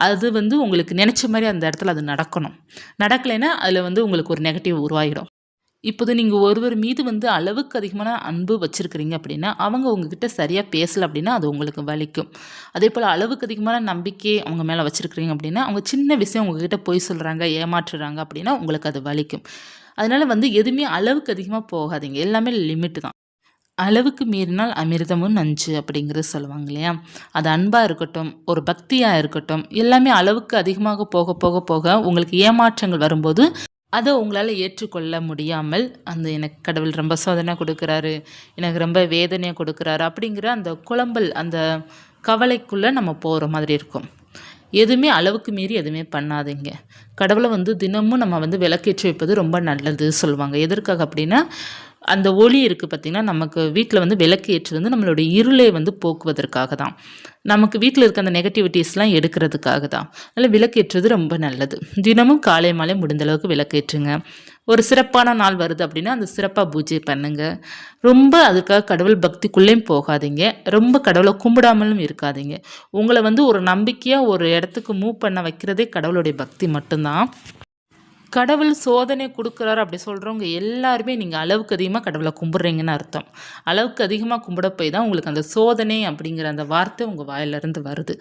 அது வந்து உங்களுக்கு நினச்ச மாதிரி அந்த இடத்துல அது நடக்கணும். நடக்கலைன்னா அதில் வந்து உங்களுக்கு ஒரு நெகட்டிவ் உருவாகிடும் இப்போது நீங்கள் ஒருவர் மீது வந்து அளவுக்கு அதிகமான அன்பு வச்சுருக்கிறீங்க அப்படின்னா அவங்க உங்ககிட்ட சரியாக பேசலை அப்படின்னா அது உங்களுக்கு வலிக்கும். அதே போல் அளவுக்கு அதிகமான நம்பிக்கை அவங்க மேலே வச்சுருக்கிறீங்க அப்படின்னா அவங்க சின்ன விஷயம் உங்ககிட்ட போய் சொல்கிறாங்க ஏமாற்றுறாங்க அப்படின்னா உங்களுக்கு அது வலிக்கும். அதனால் வந்து எதுவுமே அளவுக்கு அதிகமாக போகாதீங்க. எல்லாமே லிமிட்டு தான். அளவுக்கு மீறினால் அமிர்தமும் நஞ்சு அப்படிங்கிறது சொல்லுவாங்க இல்லையா? அது அன்பாக இருக்கட்டும் ஒரு பக்தியாக இருக்கட்டும் எல்லாமே அளவுக்கு அதிகமாக போக போக போக உங்களுக்கு ஏமாற்றங்கள் வரும்போது அதை உங்களால் ஏற்றுக்கொள்ள முடியாமல் அந்த எனக்கு கடவுள் ரொம்ப சோதனை கொடுக்குறாரு எனக்கு ரொம்ப வேதனையை கொடுக்குறாரு அப்படிங்கிற அந்த குழம்பல் அந்த கவலைக்குள்ளே நம்ம போகிற மாதிரி இருக்கும். எதுவுமே அளவுக்கு மீறி எதுவுமே பண்ணாதீங்க. கடவுளை வந்து தினமும் நம்ம வந்து விளக்கேற்றி வைப்பது ரொம்ப நல்லது சொல்லுவாங்க. எதற்காக அப்படின்னா அந்த ஒளி இருக்குது பார்த்திங்கன்னா நமக்கு வீட்டில் வந்து விளக்கு ஏற்றது வந்து நம்மளுடைய இருளை வந்து போக்குவதற்காக தான். நமக்கு வீட்டில் இருக்க அந்த நெகட்டிவிட்டிஸ்லாம் எடுக்கிறதுக்காக தான். அதனால் விளக்கேற்றுறது ரொம்ப நல்லது. தினமும் காலை மாலை முடிந்த அளவுக்கு விளக்கேற்றுங்க ஒரு சிறப்பான நாள் வருது அப்படின்னா அந்த சிறப்பாக பூஜை பண்ணுங்கள் ரொம்ப அதுக்காக கடவுள் பக்திக்குள்ளேயும் போகாதீங்க. ரொம்ப கடவுளை கும்பிடாமலும் இருக்காதீங்க. உங்களை வந்து ஒரு நம்பிக்கையாக ஒரு இடத்துக்கு மூவ் பண்ண வைக்கிறதே கடவுளுடைய பக்தி மட்டும்தான். கடவுள் சோதனை கொடுக்குறாரு அப்படி சொல்கிறவங்க எல்லாருமே நீங்கள் அளவுக்கு அதிகமாக கடவுளை கும்பிட்றீங்கன்னு அர்த்தம். அளவுக்கு அதிகமாக கும்பிட போய் தான் உங்களுக்கு அந்த சோதனை அப்படிங்கிற அந்த வார்த்தை உங்கள் வாயிலிருந்து வருது.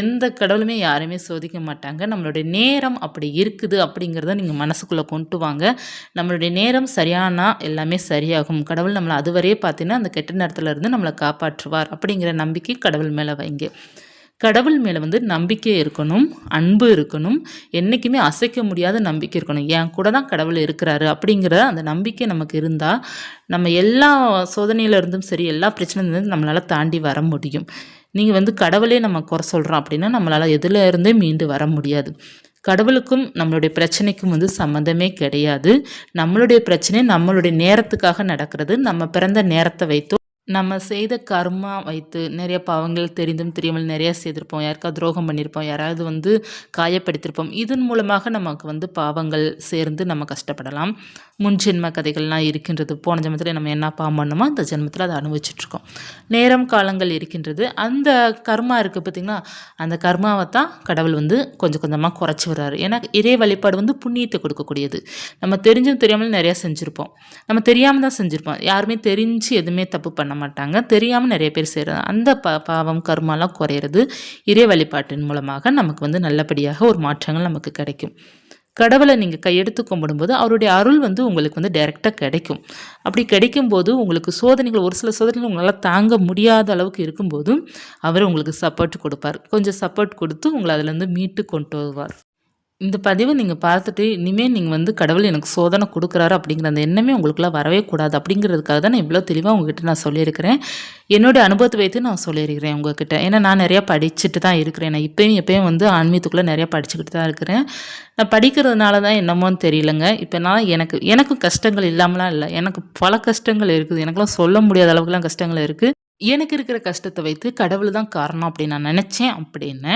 எந்த கடவுளுமே யாருமே சோதிக்க மாட்டாங்க. நம்மளுடைய நேரம் அப்படி இருக்குது அப்படிங்கிறத நீங்கள் மனசுக்குள்ளே கொண்டு வாங்க. நம்மளுடைய நேரம் சரியானா எல்லாமே சரியாகும். கடவுள் நம்மளை அதுவரையே பார்த்தீங்கன்னா அந்த கெட்ட நேரத்தில் இருந்து நம்மளை காப்பாற்றுவார் அப்படிங்கிற நம்பிக்கை கடவுள் மேலே வைங்க. கடவுள் மேலே வந்து நம்பிக்கை இருக்கணும் அன்பு இருக்கணும் என்றைக்குமே அசைக்க முடியாத நம்பிக்கை இருக்கணும். என் கூட தான் கடவுள் இருக்கிறாரு அப்படிங்கிற அந்த நம்பிக்கை நமக்கு இருந்தால் நம்ம எல்லா சோதனையில இருந்தும் சரி எல்லா பிரச்சனையிலேருந்து நம்மளால் தாண்டி வர முடியும். நீங்கள் வந்து கடவுளே நம்ம குறை சொல்கிறோம் அப்படின்னா நம்மளால் எதில் இருந்தே மீண்டு வர முடியாது. கடவுளுக்கும் நம்மளுடைய பிரச்சனைக்கும் வந்து சம்மந்தமே கிடையாது. நம்மளுடைய பிரச்சனை நம்மளுடைய நேரத்துக்காக நடக்கிறது. நம்ம பிறந்த நேரத்தை வைத்தோ நம்ம செய்த கர்மா வைத்து நிறைய பாவங்கள் தெரிந்தும் தெரியாமல் நிறையா செய்திருப்போம். யாருக்காவது துரோகம் பண்ணியிருப்போம் யாராவது வந்து காயப்படுத்தியிருப்போம் இதன் மூலமாக நமக்கு வந்து பாவங்கள் சேர்ந்து நம்ம கஷ்டப்படலாம். முன் ஜென்ம கதைகள்லாம் இருக்கின்றது. போன ஜென்மத்தில் நம்ம என்ன பாவம் பண்ணோமோ அந்த ஜென்மத்தில் அதை அனுபவிச்சிட்ருக்கோம். நேரம் காலங்கள் இருக்கின்றது. அந்த கர்மா இருக்குது பார்த்திங்கன்னா அந்த கர்மாவை தான் கடவுள் வந்து கொஞ்சம் கொஞ்சமாக குறைச்சி வர்றாரு. ஏன்னா இறை வழிபாடு வந்து புண்ணியத்தை கொடுக்கக்கூடியது. நம்ம தெரிஞ்சும் தெரியாமல் நிறையா செஞ்சுருப்போம். நம்ம தெரியாமல் தான் செஞ்சுருப்போம். யாருமே தெரிஞ்சு எதுவுமே தப்பு பண்ண பண்ண மாட்டாங்க. தெரியாமல் நிறைய பேர் செய்கிறாங்க அந்த பா பாவம் கர்மாலாம் குறையிறது இறை வழிபாட்டின் மூலமாக நமக்கு வந்து நல்லபடியாக ஒரு மாற்றங்கள் நமக்கு கிடைக்கும். கடவுளை நீங்கள் கையெடுத்து கும்பிடும்போது அவருடைய அருள் வந்து உங்களுக்கு வந்து டைரெக்டாக கிடைக்கும். அப்படி கிடைக்கும்போது உங்களுக்கு சோதனைகள் ஒரு சில சோதனைகள் உங்களால் தாங்க முடியாத அளவுக்கு இருக்கும்போதும் அவர் உங்களுக்கு சப்போர்ட் கொடுப்பார். கொஞ்சம் சப்போர்ட் கொடுத்து உங்களை அதிலேருந்து மீட்டு கொண்டு வருவார். இந்த பதிவை நீங்கள் பார்த்துட்டு இனிமேல் நீங்கள் வந்து கடவுள் எனக்கு சோதனை கொடுக்குறாரு அப்படிங்கிற அந்த எண்ணமே உங்களுக்குலாம் வரவே கூடாது அப்படிங்கிறதுக்காக தான் நான் இவ்வளோ தெளிவாக உங்ககிட்ட நான் சொல்லியிருக்கிறேன். என்னுடைய அனுபவத்தை வைத்து நான் சொல்லியிருக்கிறேன் உங்ககிட்ட. ஏன்னா நான் நிறையா படிச்சுட்டு தான் இருக்கிறேன். நான் இப்போயும் எப்பயும் வந்து ஆன்மீகத்துக்குள்ளே நிறையா படிச்சுக்கிட்டு தான் இருக்கிறேன். நான் படிக்கிறதுனால தான் என்னமோன்னு தெரியலங்க. இப்போ நான் எனக்கு எனக்கும் கஷ்டங்கள் இல்லாமலாம் இல்லை. எனக்கு பல கஷ்டங்கள் இருக்குது. எனக்குலாம் சொல்ல முடியாத அளவுக்குலாம் கஷ்டங்கள் இருக்குது எனக்கு இருக்கிற கஷ்டத்தை வைத்து கடவுள் தான் காரணம் அப்படின்னு நான் நினச்சேன் அப்படின்னு.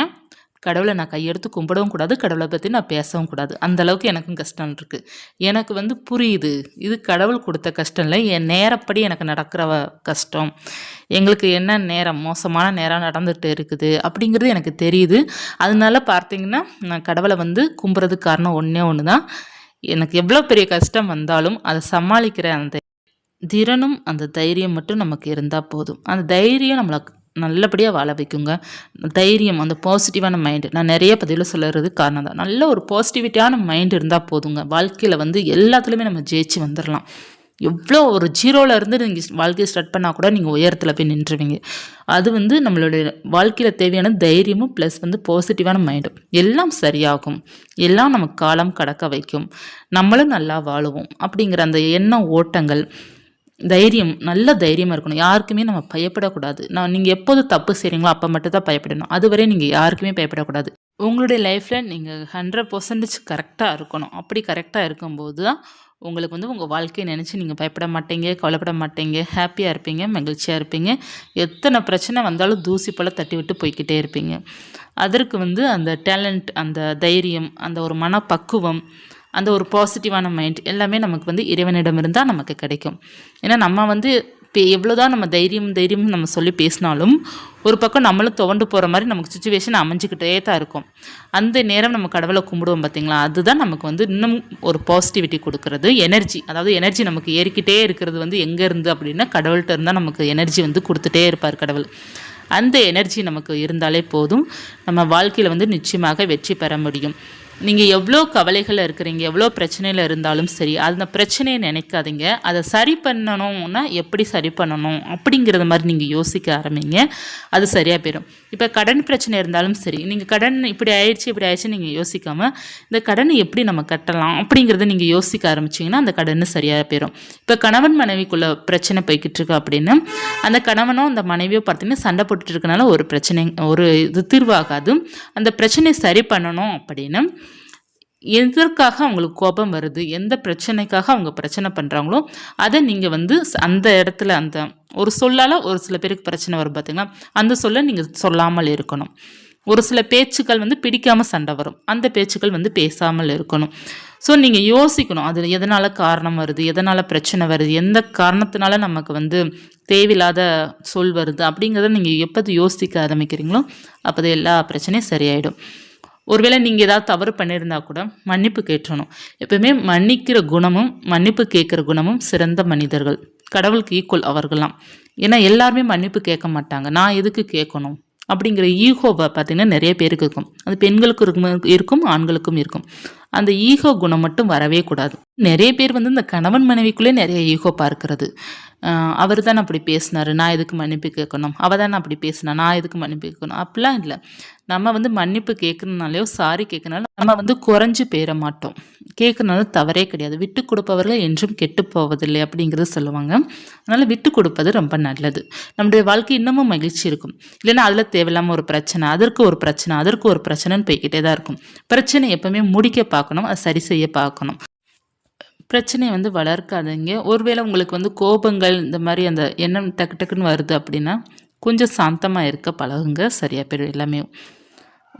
கடவுளை நான் கையெடுத்து கும்பிடவும் கூடாது கடவுளை பற்றி நான் பேசவும் கூடாது. அந்த அளவுக்கு எனக்கும் கஷ்டம் இருக்குது எனக்கு வந்து புரியுது. இது கடவுள் கொடுத்த கஷ்டம் இல்லை. என் நேரப்படி எனக்கு நடக்கிற கஷ்டம். எங்களுக்கு என்ன நேரம்? மோசமான நேரம் நடந்துகிட்டு இருக்குது அப்படிங்கிறது எனக்கு தெரியுது. அதனால பார்த்தீங்கன்னா நான் கடவுளை வந்து கும்புறதுக்கு காரணம் ஒன்றே ஒன்று தான் எனக்கு எவ்வளோ பெரிய கஷ்டம் வந்தாலும் அதை சமாளிக்கிற அந்த திறனும் அந்த தைரியம் மட்டும் நமக்கு இருந்தால் போதும். அந்த தைரியம் நம்மளை நல்லபடியாக வாழ வைக்குங்க. தைரியம் அந்த பாசிட்டிவான மைண்டு நான் நிறைய பதிவில் சொல்லுறது காரணம் தான். நல்ல ஒரு பாசிட்டிவிட்டியான மைண்ட் இருந்தால் போதுங்க. வாழ்க்கையில் வந்து எல்லாத்துலேயுமே நம்ம ஜெயிச்சு வந்துடலாம் எவ்வளோ ஒரு ஜீரோவில் இருந்து நீங்கள் வாழ்க்கையை ஸ்டார்ட் பண்ணால் கூட நீங்கள் உயரத்தில் போய் நின்றுவீங்க. அது வந்து நம்மளுடைய வாழ்க்கையில் தேவையான தைரியமும் ப்ளஸ் வந்து பாசிட்டிவான மைண்டும் எல்லாம் சரியாகும். எல்லாம் நமக்கு காலம் கடக்க வைக்கும். நம்மளும் நல்லா வாழுவோம். அப்படிங்கிற அந்த எண்ண ஓட்டங்கள் தைரியம் நல்ல தைரியமாக இருக்கணும். யாருக்குமே நம்ம பயப்படக்கூடாது. நான் நீங்கள் எப்போது தப்பு செய்கிறீங்களோ அப்போ மட்டும் தான் பயப்படணும். அதுவரை நீங்கள் யாருக்குமே பயப்படக்கூடாது. உங்களுடைய லைஃப்பில் நீங்கள் ஹண்ட்ரட் பர்சன்டேஜ் கரெக்டாக இருக்கணும். அப்படி கரெக்டாக இருக்கும்போது தான் உங்களுக்கு வந்து உங்கள் வாழ்க்கையை நினச்சி நீங்கள் பயப்பட மாட்டீங்க கவலைப்பட மாட்டீங்க ஹாப்பியாக இருப்பீங்க மகிழ்ச்சியாக இருப்பீங்க. எத்தனை பிரச்சனை வந்தாலும் தூசி போல் தட்டி விட்டு போய்கிட்டே இருப்பீங்க. அதற்கு வந்து அந்த டேலண்ட் அந்த தைரியம் அந்த ஒரு மனப்பக்குவம் அந்த ஒரு பாசிட்டிவான மைண்ட் எல்லாமே நமக்கு வந்து இறைவனிடம் இருந்தால் நமக்கு கிடைக்கும். ஏன்னா நம்ம வந்து இப்போ எவ்வளோதான் நம்ம தைரியம் தைரியம் நம்ம சொல்லி பேசினாலும் ஒரு பக்கம் நம்மளும் துவண்டு போகிற மாதிரி நமக்கு சுச்சுவேஷன் அமைஞ்சிக்கிட்டே தான் இருக்கும். அந்த நேரம் நம்ம கடவுளை கும்பிடுவோம் பார்த்தீங்களா அதுதான் நமக்கு வந்து இன்னும் ஒரு பாசிட்டிவிட்டி கொடுக்குறது. எனர்ஜி அதாவது எனர்ஜி நமக்கு ஏறிக்கிட்டே இருக்கிறது வந்து எங்கே இருந்து அப்படின்னா கடவுள்கிட்ட இருந்தால் நமக்கு எனர்ஜி வந்து கொடுத்துட்டே இருப்பார் கடவுள். அந்த எனர்ஜி நமக்கு இருந்தாலே போதும். நம்ம வாழ்க்கையில் வந்து நிச்சயமாக வெற்றி பெற முடியும். நீங்கள் எவ்வளோ கவலைகளில் இருக்கிறீங்க எவ்வளோ பிரச்சனையில் இருந்தாலும் சரி அந்த பிரச்சனையை நினைக்காதீங்க. அதை சரி பண்ணணும்னா எப்படி சரி பண்ணணும் அப்படிங்கிறத மாதிரி நீங்கள் யோசிக்க ஆரம்பிங்க. அது சரியாக போயிடும் இப்போ கடன் பிரச்சனை இருந்தாலும் சரி நீங்கள் கடன் இப்படி ஆயிடுச்சு இப்படி ஆயிடுச்சு நீங்கள் யோசிக்காமல் இந்த கடனை எப்படி நம்ம கட்டலாம் அப்படிங்கிறத நீங்கள் யோசிக்க ஆரம்பிச்சிங்கன்னா அந்த கடன் சரியாக போயிடும் இப்போ கணவன் மனைவிக்குள்ள பிரச்சனை போய்கிட்டு இருக்கு அப்படின்னு அந்த கணவனும் அந்த மனைவியோ பார்த்தீங்கன்னா சண்டை போட்டுட்டு இருக்கனால ஒரு பிரச்சனை ஒரு இது தீர்வாகாது. அந்த பிரச்சனையை சரி பண்ணணும் அப்படின்னு எதற்காக அவங்களுக்கு கோபம் வருது? எந்த பிரச்சனைக்காக அவங்க பிரச்சனை பண்ணுறாங்களோ அதை நீங்கள் வந்து அந்த இடத்துல அந்த ஒரு சொல்லால் ஒரு சில பேருக்கு பிரச்சனை வரும் பார்த்தீங்களா அந்த சொல்லை நீங்கள் சொல்லாமல் இருக்கணும். ஒரு சில பேச்சுக்கள் வந்து பிடிக்காமல் சண்டை வரும். அந்த பேச்சுக்கள் வந்து பேசாமல் இருக்கணும். ஸோ நீங்கள் யோசிக்கணும். அது எதனால் காரணம் வருது? எதனால் பிரச்சனை வருது? எந்த காரணத்தினால நமக்கு வந்து தேவையில்லாத சொல் வருது? அப்படிங்கிறத நீங்கள் எப்போது யோசிக்க ஆரம்பிக்கிறீங்களோ அப்போது எல்லா பிரச்சனையும் சரியாயிடும். ஒருவேளை நீங்கள் ஏதாவது தவறு பண்ணியிருந்தா கூட மன்னிப்பு கேட்டணும் எப்பவுமே மன்னிக்கிற குணமும் மன்னிப்பு கேட்குற குணமும் சிறந்த மனிதர்கள். கடவுளுக்கு ஈக்குவல் அவர்கள்லாம். ஏன்னா எல்லாருமே மன்னிப்பு கேட்க மாட்டாங்க. நான் எதுக்கு கேட்கணும்? அப்படிங்கிற ஈகோவை பார்த்தீங்கன்னா நிறைய பேருக்கு இருக்கும். அது பெண்களுக்கும் இருக்கும் இருக்கும் ஆண்களுக்கும் இருக்கும். அந்த ஈகோ குணம் மட்டும் வரவே கூடாது. நிறைய பேர் வந்து இந்த கணவன் மனைவிக்குள்ளே நிறைய ஈகோ பார்க்கிறது. அவர் தான் அப்படி பேசினாரு. நான் எதுக்கு மன்னிப்பு கேட்கணும்? அவ தான் அப்படி பேசினா நான் எதுக்கு மன்னிப்பு கேட்கணும்? அப்படிலாம் இல்லை. நம்ம வந்து மன்னிப்பு கேட்கணுனாலையோ சாரி கேட்கறனால நம்ம வந்து குறைஞ்சு பேர மாட்டோம். கேட்கறனாலும் தவறே கிடையாது. விட்டு கொடுப்பவர்கள் என்றும் கெட்டு போவதில்லை அப்படிங்கிறது சொல்லுவாங்க. அதனால் விட்டு கொடுப்பது ரொம்ப நல்லது. நம்முடைய வாழ்க்கை இன்னமும் மகிழ்ச்சி இருக்கும். இல்லைன்னா அதில் தேவையில்லாமல் ஒரு பிரச்சனை அதற்கு ஒரு பிரச்சனை அதற்கு ஒரு பிரச்சனைன்னு போய்கிட்டே தான் இருக்கும். பிரச்சனை எப்பவுமே முடிக்க பார்க்கணும். அதை சரி செய்ய பார்க்கணும். பிரச்சனையை வந்து வளர்க்காதீங்க. ஒருவேளை உங்களுக்கு வந்து கோபங்கள் இந்த மாதிரி அந்த எண்ணம் டக்கு டக்குன்னு வருது அப்படின்னா கொஞ்சம் சாந்தமாக இருக்க பழகுங்க சரியாக போயிடும் எல்லாமே.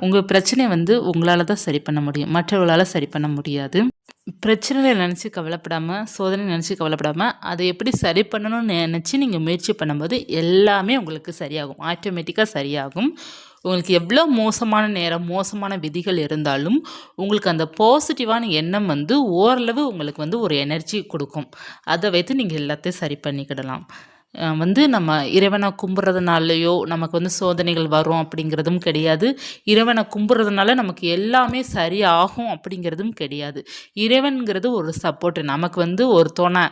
உங்கள் பிரச்சனையை வந்து உங்களால் தான் சரி பண்ண முடியும். மற்றவர்களால் சரி பண்ண முடியாது. பிரச்சனையை நினச்சி கவலைப்படாமல் சோதனை நினச்சி கவலைப்படாமல் அதை எப்படி சரி பண்ணணும்னு நினச்சி நீங்கள் முயற்சி பண்ணும்போது எல்லாமே உங்களுக்கு சரியாகும். ஆட்டோமேட்டிக்காக சரியாகும். உங்களுக்கு எவ்வளோ மோசமான நேரம் மோசமான விதிகள் இருந்தாலும் உங்களுக்கு அந்த பாசிட்டிவான எண்ணம் வந்து ஓரளவு உங்களுக்கு வந்து ஒரு எனர்ஜி கொடுக்கும். அதை வைத்து நீங்கள் எல்லாத்தையும் சரி பண்ணிக்கிடலாம். வந்து நம்ம இறைவனை கும்பிட்றதுனாலையோ நமக்கு வந்து சோதனைகள் வரும் அப்படிங்கிறதும் கிடையாது. இறைவனை கும்பிட்றதுனால நமக்கு எல்லாமே சரியாகும் அப்படிங்கிறதும் கிடையாது. இறைவன்கிறது ஒரு சப்போர்ட் நமக்கு வந்து ஒரு துணை.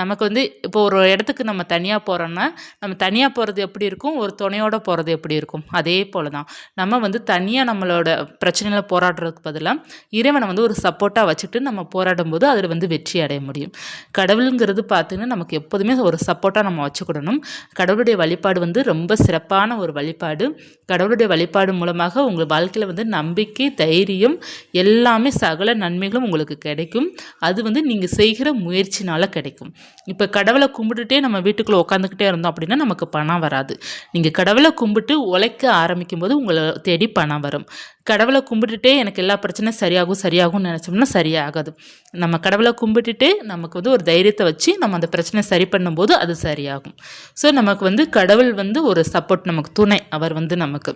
நமக்கு வந்து இப்போ ஒரு இடத்துக்கு நம்ம தனியாக போகிறோன்னா நம்ம தனியாக போகிறது எப்படி இருக்கும்? ஒரு துணையோடு போகிறது எப்படி இருக்கும்? அதே போல தான் நம்ம வந்து தனியாக நம்மளோட பிரச்சனைகளை போராடுறதுக்கு பதிலாக இறைவனை வந்து ஒரு சப்போர்ட்டாக வச்சுட்டு நம்ம போராடும் போது அதில் வந்து வெற்றி அடைய முடியும். கடவுளுங்கிறது பார்த்தீங்கன்னா நமக்கு எப்போதுமே ஒரு சப்போர்ட்டாக நம்ம வச்சுக்கிடணும். கடவுளுடைய வழிபாடு வந்து ரொம்ப சிறப்பான ஒரு வழிபாடு. கடவுளுடைய வழிபாடு மூலமாக உங்கள் வாழ்க்கையில் வந்து நம்பிக்கை தைரியம் எல்லாமே சகல நன்மைகளும் உங்களுக்கு கிடைக்கும். அது வந்து நீங்கள் செய்கிற முயற்சினால் கிடைக்கும். இப்போ கடவுளை கும்பிட்டுட்டே நம்ம வீட்டுக்குள்ளே உட்காந்துக்கிட்டே இருந்தோம் அப்படின்னா நமக்கு பணம் வராது. நீங்கள் கடவுளை கும்பிட்டு உழைக்க ஆரம்பிக்கும் போது உங்களை தேடி பணம் வரும். கடவுளை கும்பிட்டுட்டே எனக்கு எல்லா பிரச்சனையும் சரியாகும் சரியாகும்னு நினச்சோம்னா சரியாகாது. நம்ம கடவுளை கும்பிட்டுட்டே நமக்கு வந்து ஒரு தைரியத்தை வச்சு நம்ம அந்த பிரச்சனையை சரி பண்ணும்போது அது சரியாகும். ஸோ நமக்கு வந்து கடவுள் வந்து ஒரு சப்போர்ட் நமக்கு துணை. அவர் வந்து நமக்கு.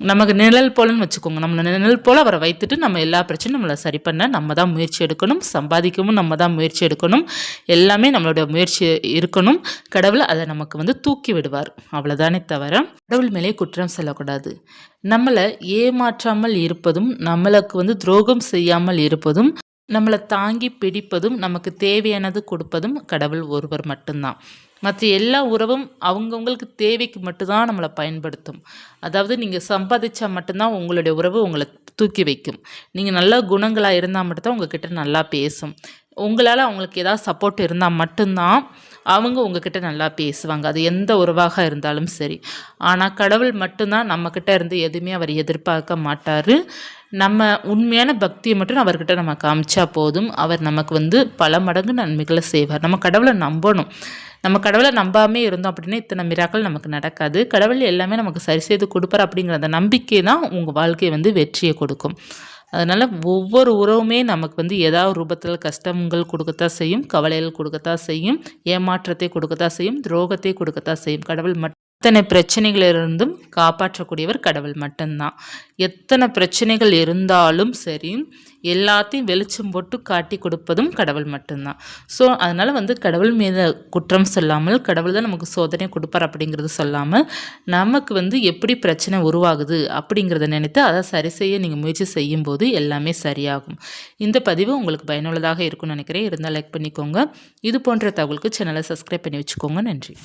நமக்கு நிழல் போலன்னு வச்சுக்கோங்க. நம்ம நிழல் போல் அவரை வைத்துட்டு நம்ம எல்லா பிரச்சனையும் நம்மளை சரி பண்ண நம்ம தான் முயற்சி எடுக்கணும். சம்பாதிக்கவும் நம்ம தான் முயற்சி எடுக்கணும். எல்லாமே நம்மளோட முயற்சி இருக்கணும். கடவுள் அதை நமக்கு வந்து தூக்கி விடுவார். அவ்வளோதானே தவிர கடவுள் மேலே குற்றம் செல்லக்கூடாது. நம்மளை ஏமாற்றாமல் இருப்பதும் நம்மளுக்கு வந்து துரோகம் செய்யாமல் இருப்பதும் நம்மளை தாங்கி பிடிப்பதும் நமக்கு தேவையானது கொடுப்பதும் கடவுள் ஒருவர் மட்டும்தான். மற்ற எல்லா உறவும் அவங்கவுங்களுக்கு தேவைக்கு மட்டும்தான் நம்மளை பயன்படுத்தும். அதாவது நீங்கள் சம்பாதிச்சா மட்டும்தான் உங்களுடைய உறவு உங்களை தூக்கி வைக்கும். நீங்கள் நல்ல குணங்களாக இருந்தால் மட்டும்தான் உங்ககிட்ட நல்லா பேசும். உங்களால் அவங்களுக்கு ஏதாவது சப்போர்ட் இருந்தால் மட்டும்தான் அவங்க உங்ககிட்ட நல்லா பேசுவாங்க. அது எந்த உறவாக இருந்தாலும் சரி. ஆனால் கடவுள் மட்டும்தான் நம்மக்கிட்ட இருந்து எதுவுமே அவர் எதிர்பார்க்க மாட்டார். நம்ம உண்மையான பக்தியை மட்டும் அவர்கிட்ட நம்ம காமிச்சா போதும். அவர் நமக்கு வந்து பல மடங்கு நன்மைகளை செய்வார். நம்ம கடவுளை நம்பணும். நம்ம கடவுளை நம்பாமே இருந்தோம் அப்படின்னா இத்தனை மிராக்கள் நமக்கு நடக்காது. கடவுள் எல்லாமே நமக்கு சரி செய்து கொடுப்பார் அப்படிங்கிற அந்த நம்பிக்கை தான் உங்கள் வாழ்க்கையை வந்து வெற்றியை கொடுக்கும். அதனால் ஒவ்வொரு உறவுமே நமக்கு வந்து ஏதாவது ரூபத்தில் கஷ்டங்கள் கொடுக்கத்தான் செய்யும் கவலைகள் கொடுக்கத்தான் செய்யும் ஏமாற்றத்தை கொடுக்கத்தான் செய்யும் துரோகத்தை கொடுக்கத்தான் செய்யும். கடவுள் மட்டும் எத்தனை பிரச்சனைகளிலிருந்தும் காப்பாற்றக்கூடியவர் கடவுள் மட்டும்தான். எத்தனை பிரச்சனைகள் இருந்தாலும் சரி எல்லாத்தையும் வெளிச்சம் போட்டு காட்டி கொடுப்பதும் கடவுள் மட்டும்தான். ஸோ அதனால் வந்து கடவுள் மீது குற்றம் சொல்லாமல் கடவுள் தான் நமக்கு சோதனை கொடுப்பார் அப்படிங்கிறது சொல்லாமல் நமக்கு வந்து எப்படி பிரச்சனை உருவாகுது அப்படிங்கிறத நினைத்து அதை சரி செய்ய நீங்கள் முயற்சி செய்யும்போது எல்லாமே சரியாகும். இந்த பதிவு உங்களுக்கு பயனுள்ளதாக இருக்கும்னு நினைக்கிறேன். இருந்தால் லைக் பண்ணிக்கோங்க. இது போன்ற தகவலுக்கு சேனலை சப்ஸ்கிரைப் பண்ணி வச்சுக்கோங்க. நன்றி.